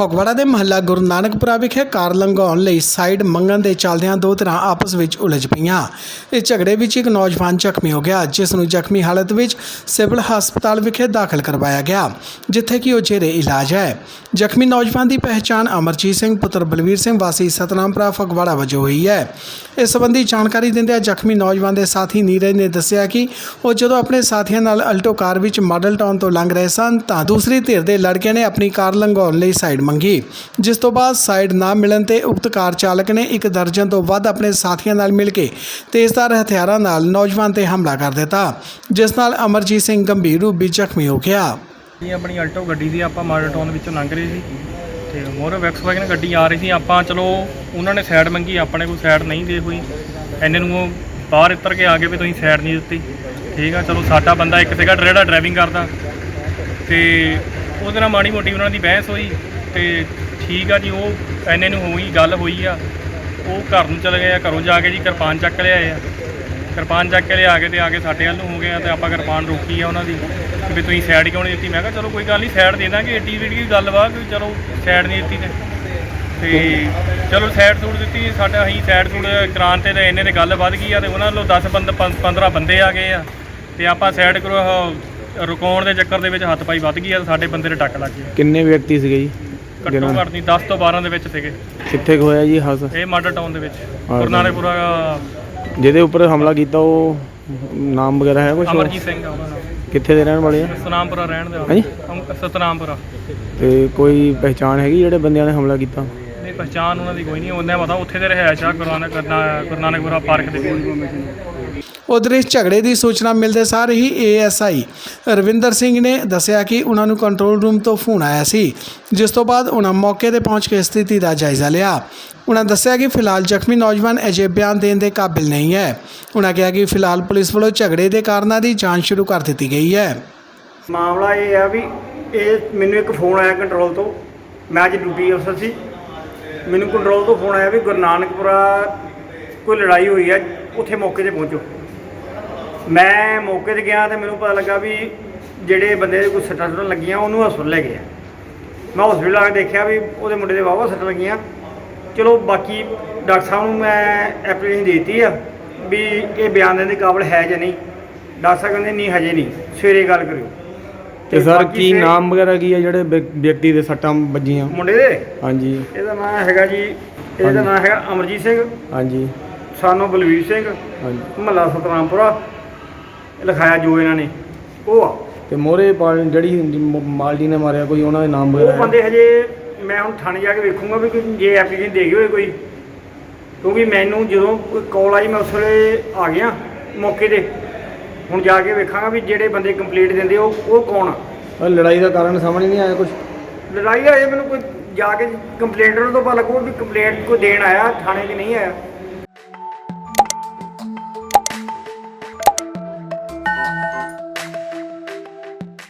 ਫਗਵਾੜਾ ਦੇ ਮਹੱਲਾ ਗੁਰੂ ਨਾਨਕਪੁਰਾ ਵਿਖੇ ਕਾਰ ਲੰਘਾਉਣ ਲਈ ਸਾਈਡ ਮੰਗਣ ਦੇ ਚੱਲਦਿਆਂ ਦੋ ਧਿਰਾਂ ਆਪਸ ਵਿੱਚ ਉਲਝ ਪਈਆਂ। ਇਸ ਝਗੜੇ ਵਿੱਚ ਇੱਕ ਨੌਜਵਾਨ ਜ਼ਖਮੀ ਹੋ ਗਿਆ, ਜਿਸ ਨੂੰ ਜ਼ਖਮੀ ਹਾਲਤ ਵਿੱਚ ਸਿਵਲ ਹਸਪਤਾਲ ਵਿਖੇ ਦਾਖਲ ਕਰਵਾਇਆ ਗਿਆ, ਜਿੱਥੇ ਕਿ ਉਹ ਜੇਰੇ ਇਲਾਜ ਹੈ। ਜ਼ਖਮੀ ਨੌਜਵਾਨ ਦੀ ਪਹਿਚਾਣ ਅਮਰਜੀਤ ਸਿੰਘ, ਪੁੱਤਰ ਬਲਵੀਰ ਸਿੰਘ, ਵਾਸੀ ਸਤਨਾਮਪੁਰਾ ਫਗਵਾੜਾ ਵਜੋਂ ਹੋਈ ਹੈ। ਇਸ ਸੰਬੰਧੀ ਜਾਣਕਾਰੀ ਦਿੰਦਿਆਂ ਜ਼ਖਮੀ ਨੌਜਵਾਨ ਦੇ ਸਾਥੀ ਨੀਰਜ ਨੇ ਦੱਸਿਆ ਕਿ ਉਹ ਜਦੋਂ ਆਪਣੇ ਸਾਥੀਆਂ ਨਾਲ ਅਲਟੋ ਕਾਰ ਵਿੱਚ ਮਾਡਲ ਟਾਊਨ ਤੋਂ ਲੰਘ ਰਹੇ ਸਨ, ਤਾਂ ਦੂਸਰੀ ਧਿਰ ਦੇ ਲੜਕੇ ਨੇ ਆਪਣੀ ਕਾਰ ਲੰਘਾਉਣ ਲਈ ਸਾਈਡ ਮੰਗੀ। ਜਿਸ ਤੋਂ ਬਾਅਦ ਸਾਈਡ ਨਾ ਮਿਲਣ ਤੇ ਉਕਤ ਕਾਰ ਚਾਲਕ ਨੇ ਇੱਕ ਦਰਜਨ ਤੋਂ ਵੱਧ ਆਪਣੇ ਸਾਥੀਆਂ ਨਾਲ ਮਿਲ ਕੇ ਤੇਜ਼ਧਾਰ ਹਥਿਆਰਾਂ ਨਾਲ ਨੌਜਵਾਨ ਤੇ ਹਮਲਾ ਕਰ ਦਿੱਤਾ, ਜਿਸ ਨਾਲ ਅਮਰਜੀਤ ਸਿੰਘ ਗੰਭੀਰ ਰੂਪ ਵਿੱਚ ਜ਼ਖਮੀ ਹੋ ਗਿਆ। ਇਹ ਆਪਣੀ ਅਲਟੋ ਗੱਡੀ ਦੀ ਆਪਾਂ ਮਾਡਲ ਟਾਊਨ ਵਿੱਚੋਂ ਲੰਘ ਰਹੇ ਸੀ ਤੇ ਮੋਰ ਵੈਕਸਵਾਗਨ ਗੱਡੀ ਆ ਰਹੀ ਸੀ। ਆਪਾਂ ਚਲੋ ਉਹਨਾਂ ਨੇ ਸਾਈਡ ਮੰਗੀ, ਆਪਣੇ ਕੋਲ ਸਾਈਡ ਨਹੀਂ ਦੇ ਹੋਈ ਐਨੇ ਨੂੰ ਉਹ ਬਾਹਰ ਉੱਤਰ ਕੇ ਆ ਗਏ ਵੀ ਤੁਸੀਂ ਸਾਈਡ ਨਹੀਂ ਦਿੱਤੀ। ਠੀਕ ਆ, ਚਲੋ ਸਾਡਾ ਬੰਦਾ ਇੱਕ ਸੀਗਾ ਜਿਹੜਾ ਡਰਾਈਵਿੰਗ ਕਰਦਾ। ਤੇ ਉਹਦੇ ਨਾਲ ਮਾੜੀ ਮੋਟੀ ਉਹਨਾਂ ਦੀ ਬਹਿਸ ਹੋਈ। ਤੇ ਠੀਕ ਆ ਜੀ, ਉਹ ਐਨੇ ਨੂੰ ਹੋਈ, ਗੱਲ ਹੋਈ ਆ। ਉਹ ਘਰ ਨੂੰ ਚਲੇ ਗਏ ਆ, ਘਰੋਂ ਜਾ ਕੇ ਜੀ ਕਿਰਪਾਨ ਚੱਕ ਲਿਆਏ ਆ। ਕਿਰਪਾਨ ਚੱਕ ਕੇ ਲਿਆ ਕੇ ਤੇ ਆ ਕੇ ਸਾਡੇ ਵੱਲ ਨੂੰ ਹੋ ਗਏ ਆ ਤੇ ਆਪਾਂ ਕਿਰਪਾਨ ਰੋਕੀ ਆ ਉਹਨਾਂ ਦੀ ਵੀ ਤੁਸੀਂ ਸਾਈਡ ਕਿਉਂ ਨਹੀਂ ਦਿੱਤੀ? ਮੈਂ ਕਿਹਾ, ਚਲੋ ਕੋਈ ਗੱਲ ਨਹੀਂ ਸਾਈਡ ਦੇ ਦਾਂਗੇ, ਏਡੀ ਵੀਡੀ ਗੱਲ ਵਾ ਕਿ ਚਲੋ ਸਾਈਡ ਨਹੀਂ ਦਿੱਤੀ ਤੇ। ਤੇ ਚਲੋ ਸਾਈਡ ਸੂਟ ਦਿੱਤੀ, ਸਾਡਾ ਅਸੀਂ ਸਾਈਡ ਸੂਟ ਕਰਾਉਣ ਤੇ ਤੇ ਇਹਨੇ ਤੇ ਗੱਲ ਵੱਧ ਗਈ ਆ ਤੇ ਉਹਨਾਂ ਵੱਲੋਂ 10 ਬੰਦ 15 ਬੰਦੇ ਆ ਗਏ ਆ। ਤੇ ਆਪਾਂ ਸਾਈਡ ਕਰੋ ਰੁਕਾਉਣ ਦੇ ਚੱਕਰ ਦੇ ਵਿੱਚ ਹੱਥ ਪਾਈ ਵੱਧ ਗਈ ਆ ਤੇ ਸਾਡੇ ਬੰਦੇ ਦੇ ਟੱਕ ਲੱਗ ਗਿਆ ਕਿੰਨੇ ਵਿਅਕਤੀ ਸੀਗੇ ਜੀ? ਘੱਟੋ ਘੱਟ ਨਹੀਂ 10 ਤੋਂ 12 ਦੇ ਵਿੱਚ ਸੀਗੇ। ਕਿੱਥੇ ਹੋਇਆ ਜੀ ਹਸ? ਇਹ ਮਾਡਲ ਟਾਊਨ ਦੇ ਵਿੱਚ ਗੁਰਨਾਲੇਪੁਰਾ ਜਿਹਦੇ ਉੱਪਰ ਹਮਲਾ ਕੀਤਾ ਉਹ ਨਾਮ ਵਗੈਰਾ ਹੈ ਕੁਝ ਅਮਰਜੀਤ ਸਿੰਘ ਆ ਕਿੱਥੇ ਦੇ ਰਹਿਣ ਵਾਲੇ ਆ? ਸਤਨਾਮਪੁਰਾ ਰਹਿਣ ਦੇ ਹਾਂਜੀ। ਅਮ- ਸਤਨਾਮਪੁਰਾ। ਤੇ ਕੋਈ ਪਹਿਚਾਣ ਹੈਗੀ ਜਿਹੜੇ ਬੰਦਿਆਂ ਨੇ ਹਮਲਾ ਕੀਤਾ? ਨਹੀਂ ਪਛਾਣ ਉਹਨਾਂ ਦੀ ਕੋਈ ਨਹੀਂ ਉਹਨੇ ਪਤਾ ਉੱਥੇ ਦੇ ਰਹਿائش ਆ ਗੁਰਨਾਨਕਪੁਰਾ ਪਾਰਕ ਦੇ ਕੋਲ ਉਧਰ ਇਸ ਝਗੜੇ ਦੀ ਸੂਚਨਾ ਮਿਲਦੇ ਸਾਰ ਹੀ ਏਐਸਆਈ ਰਵਿੰਦਰ ਸਿੰਘ ਨੇ ਦੱਸਿਆ ਕਿ ਉਹਨਾਂ ਨੂੰ ਕੰਟਰੋਲ ਰੂਮ ਤੋਂ ਫੋਨ ਆਇਆ ਸੀ, ਜਿਸ ਤੋਂ ਬਾਅਦ ਉਹਨਾਂ ਮੌਕੇ ਤੇ ਪਹੁੰਚ ਕੇ ਸਥਿਤੀ ਦਾ ਜਾਇਜ਼ਾ ਲਿਆ। ਉਹਨਾਂ ਦੱਸਿਆ ਕਿ ਫਿਲਹਾਲ ਜ਼ਖਮੀ ਨੌਜਵਾਨ ਅਜੇ ਬਿਆਨ ਦੇਣ ਦੇ ਕਾਬਿਲ ਨਹੀਂ ਹੈ। ਉਹਨਾਂ ਕਿਹਾ ਕਿ ਫਿਲਹਾਲ ਪੁਲਿਸ ਵੱਲੋਂ ਝਗੜੇ ਦੇ ਕਾਰਨਾਂ ਦੀ ਜਾਂਚ ਸ਼ੁਰੂ ਕਰ ਦਿੱਤੀ ਗਈ ਹੈ। ਮਾਮਲਾ ਇਹ ਆ ਵੀ ਇਹ ਮੈਨੂੰ ਇੱਕ ਫੋਨ ਆਇਆ ਕੰਟਰੋਲ ਤੋਂ। ਮੈਂ ਅੱਜ ਡਿਊਟੀ ਅਫਸਰ ਸੀ। ਮੈਨੂੰ ਕੰਟਰੋਲ ਤੋਂ ਫੋਨ ਆਇਆ ਵੀ ਗੁਰੂ ਨਾਨਕਪੁਰਾ ਕੋਈ ਲੜਾਈ ਹੋਈ ਹੈ। ਉੱਥੇ ਮੌਕੇ ਤੇ ਪਹੁੰਚੋ। ਮੈਂ ਮੌਕੇ ਤੇ ਗਿਆ ਤੇ ਮੈਨੂੰ ਪਤਾ ਲੱਗਾ ਵੀ ਜਿਹੜੇ ਬੰਦੇ ਦੇ ਕੋਈ ਸੱਟਾਂ ਸੁੱਟਾਂ ਲੱਗੀਆਂ ਉਹਨੂੰ ਹਸਪਤਾਲ ਲੈ ਗਏ ਆ। ਮੈਂ ਹਸਪੀਟਲ ਆ ਕੇ ਦੇਖਿਆ ਵੀ ਉਹਦੇ ਮੁੰਡੇ ਦੇ ਵਾਵਾ ਸੱਟਾਂ ਲੱਗੀਆਂ। ਚਲੋ ਬਾਕੀ ਡਾਕਟਰ ਸਾਹਿਬ ਨੂੰ ਮੈਂ ਐਪਲੀਕੇਸ਼ਨ ਦਿੱਤੀ ਆ ਵੀ ਇਹ ਬਿਆਨ ਦੇਣ ਦੇ ਕਾਬਲ ਹੈ ਜਾਂ ਨਹੀਂ। ਡਾਕਟਰ ਸਾਹਿਬ ਕਹਿੰਦੇ ਨਹੀਂ ਹਜੇ ਨਹੀਂ। ਸਵੇਰੇ ਗੱਲ ਕਰਿਓ। ਤੇ ਸਰ ਬਾਕੀ ਕੀ ਫਿਰ ਨਾਮ ਵਗੈਰਾ ਕੀ ਹੈ ਜਿਹੜੇ ਵਿਅਕ- ਵਿਅਕਤੀ ਦੇ ਸੱਟਾਂ ਵੱਜੀਆਂ? ਮੁੰਡੇ ਦੇ? ਹਾਂਜੀ। ਇਹਦਾ ਨਾਮ ਹੈਗਾ ਜੀ ਇਹਦਾ ਹਾਂਜੀ। ਨਾਮ ਹੈਗਾ ਅਮਰਜੀਤ ਸਿੰਘ। ਹਾਂਜੀ। ਸਾਨੋ ਬਲਵੀਰ ਸਿੰਘ ਮਹੱਲਾ ਸਤਨਾਮਪੁਰਾ ਲਿਖਾਇਆ ਜੋ ਇਹਨਾਂ ਨੇ। ਉਹ ਆ। ਤੇ ਮੋਰੇ ਜਿਹੜੀ ਮ- ਮਾਲਡੀ ਨੇ ਮਾਰਿਆ ਕੋਈ ਉਹਨਾਂ ਦੇ ਨਾਮ ਵਗੈਰਾ ਉਹ? ਬੰਦੇ ਹਜੇ ਮੈਂ ਹੁਣ ਥਾਣੇ ਜਾ ਕੇ ਵੇਖੂੰਗਾ ਵੀ ਕੋਈ ਜੇ ਐਪਲੀਕੇਸ਼ਨ ਦੇ ਗਏ ਹੋਏ ਕੋਈ। ਕਿਉਂਕਿ ਮੈਨੂੰ ਜਦੋਂ ਕੋਈ ਕਾਲ ਆਈ ਮੈਂ ਉਸ ਵੇਲੇ ਆ ਗਿਆ ਮੌਕੇ ਤੇ। ਹੁਣ ਜਾ ਕੇ ਵੇਖਾਂਗਾ ਵੀ ਜਿਹੜੇ ਬੰਦੇ ਕੰਪਲੀਟ ਦਿੰਦੇ ਉਹ ਉਹ ਕੌਣ ਆ? ਲੜਾਈ ਦਾ ਕਾਰਨ ਸਮਝ ਨਹੀਂ ਆਇਆ ਕੁਝ ਲੜਾਈ ਦਾ ਮੈਨੂੰ ਕੋਈ ਜਾ ਕੇ ਕੰਪਲੇਂਟਰ ਤੋਂ ਪਤਾ ਲੱਗੂ ਵੀ ਕੰਪਲੇਂਟ ਕੋਈ ਦੇਣ ਆਇਆ ਥਾਣੇ 'ਚ ਨਹੀਂ ਆਇਆ।